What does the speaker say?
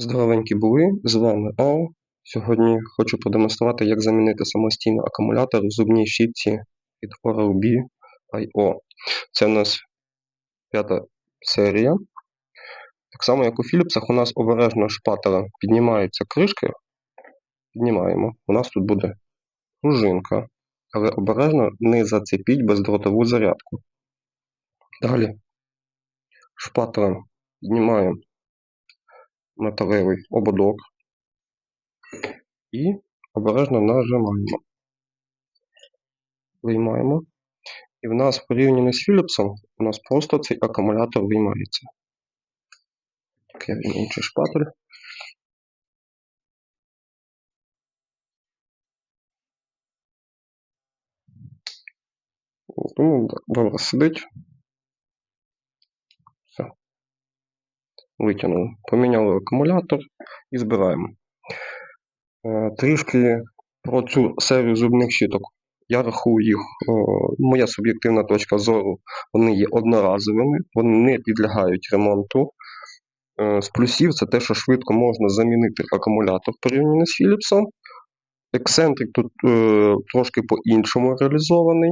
Здоровенькі були, з вами Ал. Сьогодні хочу продемонструвати, як замінити самостійно акумулятор в зубній щітці від Oral-B IO. Це у нас п'ята серія. Так само, як у Philips, у нас обережно шпателем піднімаються кришки. Піднімаємо. У нас тут буде пружинка, але обережно не зацепіть бездротову зарядку. Далі шпателем піднімаємо металевий ободок і обережно нажимаємо. Виймаємо. І в нас порівняно з Philips, у нас просто цей акумулятор виймається. Так, я візьму шпатель. Ну, так, добре сидить. Витягнули. Поміняли акумулятор і збираємо. Е, Трішки про цю серію зубних щіток. Я рахую їх, моя суб'єктивна точка зору, вони є одноразовими, вони не підлягають ремонту. Е, З плюсів це те, що швидко можна замінити акумулятор порівняно з Philips. Ексцентрик тут е, трошки по-іншому реалізований.